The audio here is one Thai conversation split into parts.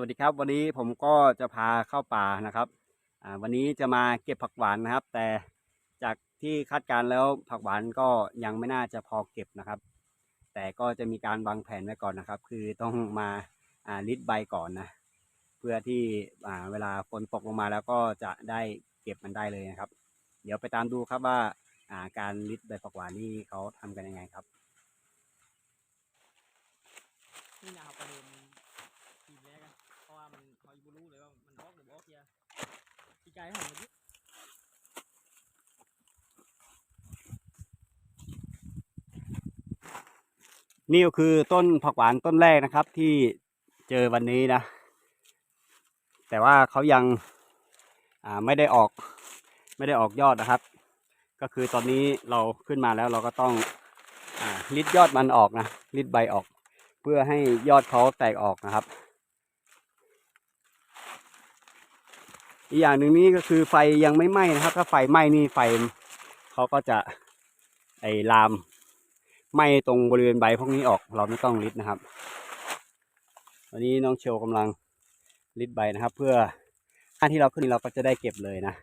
วัสดีครับ วันนี้ผมก็จะพาเข้าป่านะครับวันนี้จะมาเก็บผักหวานนะครับ แต่จากที่คาดการแล้วผักหวานก็ยังไม่น่าจะพอเก็บนะครับ แต่ก็จะมีการวางแผนไว้ก่อนนะครับ คือต้องมาลิดใบก่อนนะเพื่อที่เวลาฝนตกลงมาแล้วก็จะได้เก็บมันได้เลยนะครับ เดี๋ยวไปตามดูครับว่าการลิดใบผักหวานนี่เขาทำกันยังไงครับนี่นะครับ พี่กายให้ผมาดินี่ก็คือต้นผักหวานต้นแรกนะครับ ที่เจอวันนี้นะ แต่ว่าเขายังไม่ได้ออกไม่ได้ออกยอดนะครับ ก็คือตอนนี้เราขึ้นมาแล้วเราก็ต้องอลิดยอดมันออกนะลิดใบออก เพื่อให้ยอดเขาแตกออกนะครับ อีกอย่างหนึ่งนี่ก็คือไฟยังไม่ไหม้นะครับ ถ้าไฟไหม้นี่ไฟเขาก็จะไอ้ลามไหม้ตรงบริเวณใบพวกนี้ออกเราไม่ต้องริดนะครับวันนี้น้องเชลกำลังริดใบนะครับ เพื่อหน้าที่เราขึ้นเราก็จะได้เก็บเลยนะ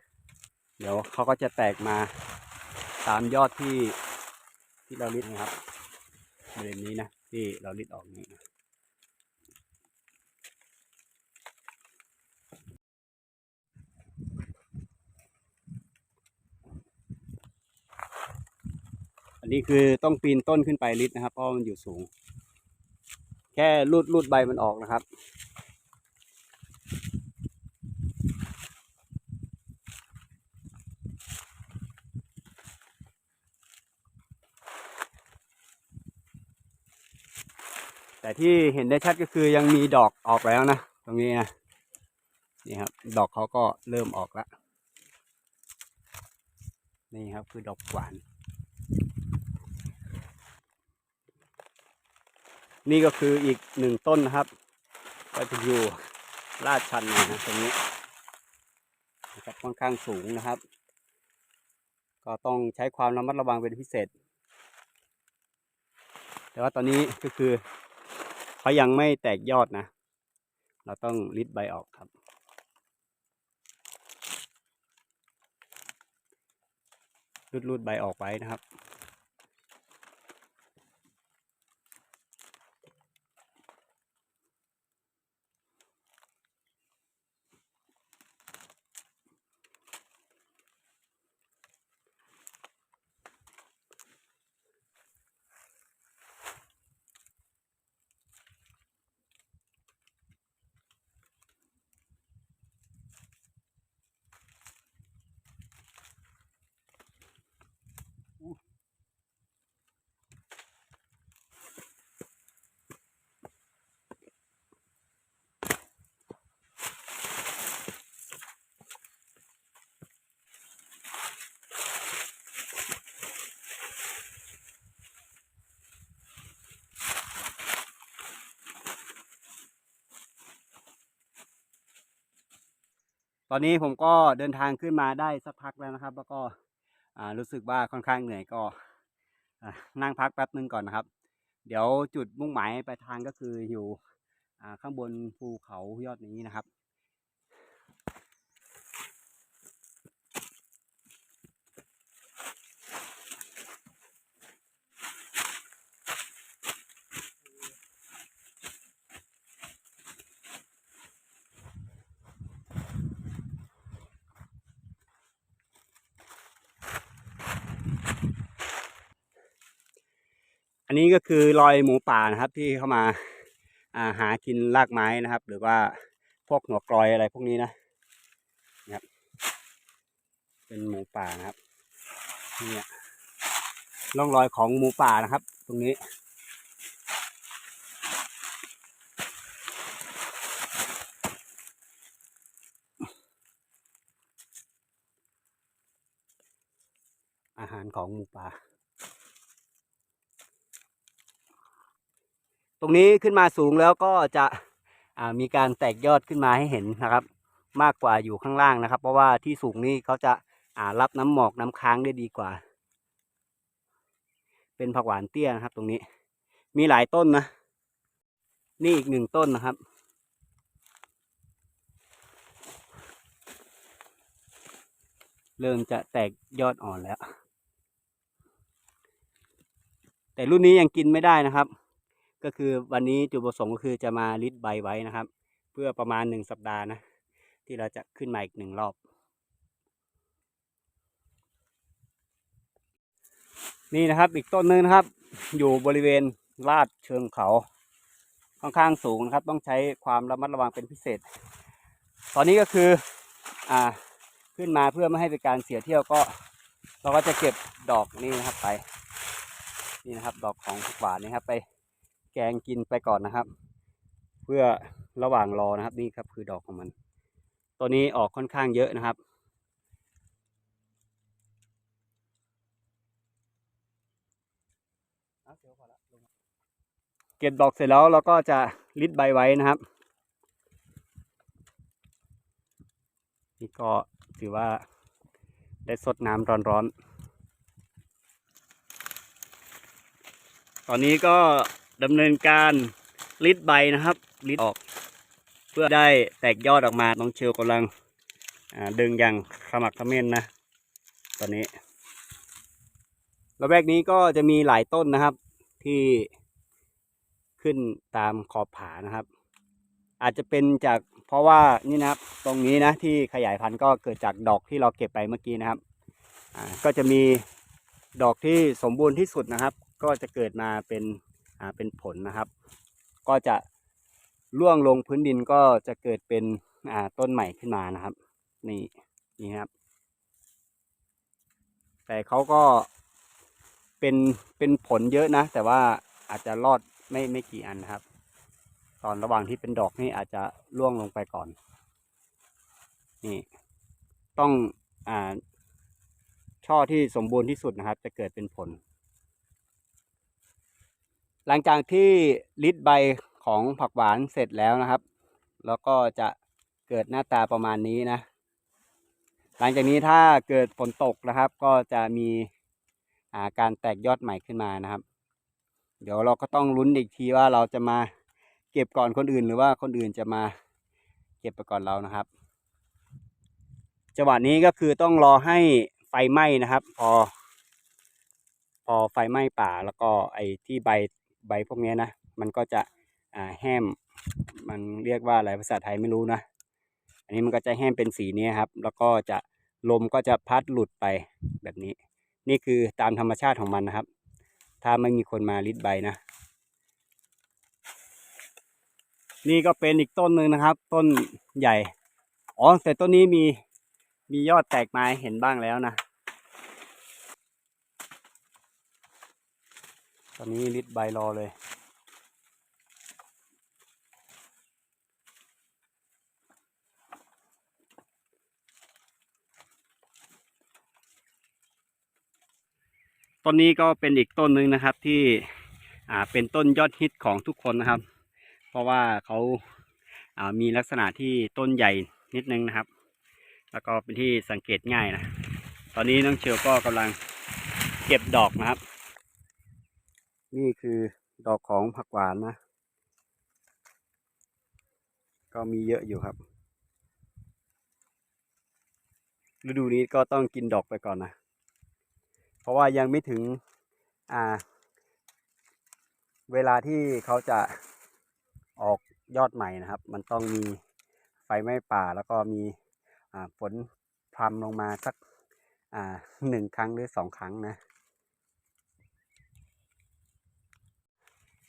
เดี๋ยวเขาก็จะแตกมาตามยอดที่ที่เราริดนะครับบริเวณนี้นะที่เราริดออกนี้นะ อันนี้คือต้องปีนต้นขึ้นไปริดนะครับ เพราะมันอยู่สูง แค่รูดรูดใบมันออกนะครับ แต่ที่เห็นได้ชัดก็คือยังมีดอกออกแล้วนะ ตรงนี้นะนี่ครับ ดอกเขาก็เริ่มออกแล้ว นี่ครับคือดอกหวาน นี่ก็คืออีกหนึ่งต้นนะครับก็จะอยู่ลาดชันหน่อยนะตรงนี้นะครับค่อนข้างสูงนะครับ ก็ต้องใช้ความระมัดระวังเป็นพิเศษ แต่ว่าตอนนี้ก็คือเขายังไม่แตกยอดนะ เราต้องริดใบออกครับรูดรูดใบออกไว้นะครับ ตอนนี้ผมก็เดินทางขึ้นมาได้สักพักแล้วนะครับ แล้วก็รู้สึกว่าค่อนข้างเหนื่อยก็นั่งพักแป๊บนึงก่อนนะครับ เดี๋ยวจุดมุ่งหมายปลายทางก็คืออยู่ข้างบนภูเขายอดนี้นะครับ นนี้ก็คือรอยหมูป่านะครับ ที่เข้ามาอาหากินรากไม้นะครับ หรือว่าพวกหัวกรอยอะไรพวกนี้นะนะครับ เป็นหมูป่านะครับเนี่ยร่องรอยของหมูป่านะครับ ตรงนี้อาหารของหมูป่า รงนี้ขึ้นมาสูงแล้วก็จะมีการแตกยอดขึ้นมาให้เห็นนะครับ มากกว่าอยู่ข้างล่างนะครับ เพราะว่าที่สูงนี่เขาจะรับน้ำหมอกน้ำค้างได้ดีกว่า เป็นผักหวานเตี้ยนะครับ ตรงนี้ มีหลายต้นนะ นี่อีกหนึ่งต้นนะครับเริ่มจะแตกยอดอ่อนแล้ว แต่รุ่นนี้ยังกินไม่ได้นะครับ ก็คือวันนี้จุดประสงค์ก็คือจะมาลิดใบไว้นะครับ เพื่อประมาณหนึ่งสัปดาห์นะ ที่เราจะขึ้นมาอีกหนึ่งรอบ นี่นะครับอีกต้นหนึงนะครับ อยู่บริเวณลาดเชิงเขาค่อนข้างสูงนะครับ ต้องใช้ความระมัดระวังเป็นพิเศษ ตอนนี้ก็คืออ่าขึ้นมาเพื่อไม่ให้เป็นการเสียเที่ยวก็ เราก็จะเก็บดอกนี่นะครับไป นี่นะครับ ดอกของผักหวานนี่ครับไป แกงกินไปก่อนนะครับ เพื่อระหว่างรอนะครับ นี่ครับคือดอกของมัน ตัวนี้ออกค่อนข้างเยอะนะครับ เก็บดอกเสร็จแล้วเราก็จะลิดใบไว้นะครับ นี่ก็ถือว่าได้สดน้ำร้อนๆตอนนี้ก็ ดำเนินการลิดใบนะครับลิดออก เพื่อได้แตกยอดออกมาน้องเชลกำลังดึงอย่างขมักขม้นนะ ตอนนี้ระแวกนี้ก็จะมีหลายต้นนะครับที่ขึ้นตามขอบผานะครับ อาจจะเป็นจากเพราะว่านี่นะครับตรงนี้นะที่ขยายพันธุ์ก็เกิดจากดอกที่เราเก็บไปเมื่อกี้นะครับก็จะมีดอกที่สมบูรณ์ที่สุดนะครับ ก็จะเกิดมาเป็น เป็นผลนะครับ ก็จะร่วงลงพื้นดินก็จะเกิดเป็นต้นใหม่ขึ้นมานะครับ นี่นี่ครับ แต่เขาก็เป็นเป็นผลเยอะนะ แต่ว่าอาจจะรอดไม่ไม่กี่อันนะครับ ตอนระหว่างที่เป็นดอกนี่อาจจะร่วงลงไปก่อน นี่ ต้องอ่าช่อที่สมบูรณ์ที่สุดนะครับ จะเกิดเป็นผล หลังจากที่ลิดใบของผักหวานเสร็จแล้วนะครับ แล้วก็จะเกิดหน้าตาประมาณนี้นะ หลังจากนี้ถ้าเกิดฝนตกนะครับ ก็จะมีาการแตกยอดใหม่ขึ้นมานะครับ เดี๋ยวเราก็ต้องลุ้นอีกทีว่าเราจะมาเก็บก่อนคนอื่น หรือว่าคนอื่นจะมาเก็บไปก่อนเรานะครับจังหวะนี้ก็คือต้องรอให้ไฟไหม้นะครับ พอ พอไฟไหม้ป่าแล้วก็ไอ้ที่ใบ ใบพวกนี้นะ มันก็จะอ่าแห้ม มันเรียกว่าอะไรภาษาไทยไม่รู้นะ อันนี้มันก็จะแห้มเป็นสีนี้ครับ แล้วก็จะลมก็จะพัดหลุดไปแบบนี้ นี่คือตามธรรมชาติของมันนะครับ ถ้าไม่มีคนมาริดใบนะ นี่ก็เป็นอีกต้นหนึ่งนะครับ ต้นใหญ่ อ๋อแต่ต้นนี้มีมียอดแตกไม้เห็นบ้างแล้วนะ ตอนนี้ริดใบรอเลย ต้นนี้ก็เป็นอีกต้นหนึ่งนะครับที่อ่าเป็นต้นยอดฮิตของทุกคนนะครับ เพราะว่าเขาอ่ามีลักษณะที่ต้นใหญ่นิดนึงนะครับ แล้วก็เป็นที่สังเกตง่ายนะ ตอนนี้น้องเชียวก็กำลังเก็บดอกนะครับ นี่คือดอกของผักหวานนะ ก็มีเยอะอยู่ครับ ฤดูนี้ก็ต้องกินดอกไปก่อนนะ เพราะว่ายังไม่ถึงอ่า เวลาที่เขาจะออกยอดใหม่นะครับ มันต้องมีไฟไหม้ป่าแล้วก็มีอ่าฝนพรำลงมาสักอ่าหนึ่งครั้งหรือสองครั้งนะ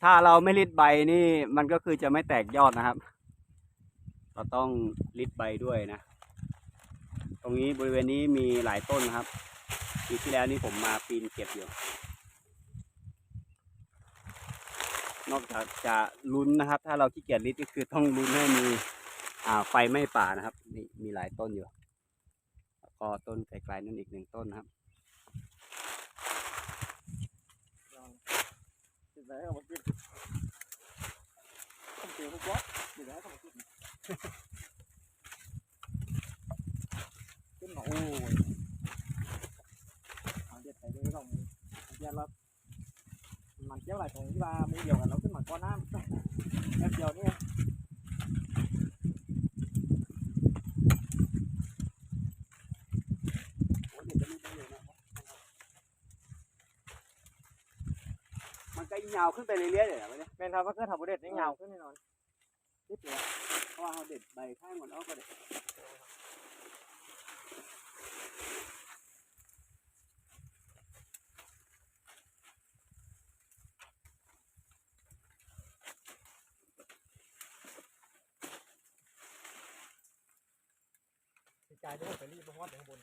ถ้าเราไม่ริดใบนี่ มันก็คือจะไม่แตกยอดนะครับ เราต้องริดใบด้วยนะ ตรงนี้บริเวณนี้มีหลายต้นนะครับปีที่แล้วนี่ผมมาปีนเก็บอยู่นอกจากจะลุ้นนะครับ ถ้าเราขี้เกียจลิดก็คือต้องลุ้นให้มีอ่าไฟไม้ป่านะครับนี่มีหลายต้นอยู่แล้วก็ต้นไกลๆนั่นอีกหนึ่งต้นนะครับ ติดไหนเอามาขึ้นต้องเจอพวกวัดติดไหนเอามาขึ้นขึ้นมาโอ้ยเอาเด็ดไปด้วยต้องเดี๋ยวเรามันเจ้าหลายตรงที่ว่าไม่เดียวกัน เราขึ้นมาก้อนน้ำแป๊บเดียวเนี่ยยาวขึ้นไปเรื่อยๆเลยเหรอวะเนี่ยแม่นครับว่าเกิดทำบุเด็ดนี่ยาวขึ้นแน่นอนนิดเดียวเพราะว่าเขาเด็ดใบข้างก่อนเอาก็เด็ดพี่กายจะไปรีบมาฮอดข้างบน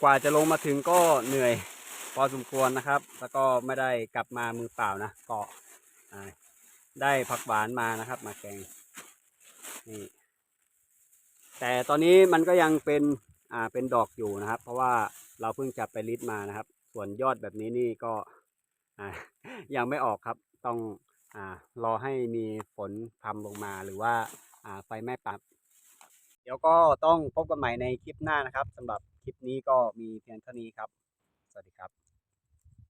กว่าจะลงมาถึงก็เหนื่อยพอสมควรนะครับ แล้วก็ไม่ได้กลับมามือเปล่านะก็อ่าได้ผักหวานมานะครับ มาแกงนี่แต่ตอนนี้มันก็ยังเป็นอ่าเป็นดอกอยู่นะครับ เพราะว่าเราเพิ่งจับไปริดมานะครับ ส่วนยอดแบบนี้นี่ก็อ่ายังไม่ออกครับต้องอ่ารอให้มีฝนพรำลงมาหรือว่าอ่าไฟไหม้ปับเดี๋ยวก็ต้องพบกันใหม่ในคลิปหน้านะครับสำหรับ ลิปนี้ก็มีเพียงเท่านี้ครับ สวัสดีครับ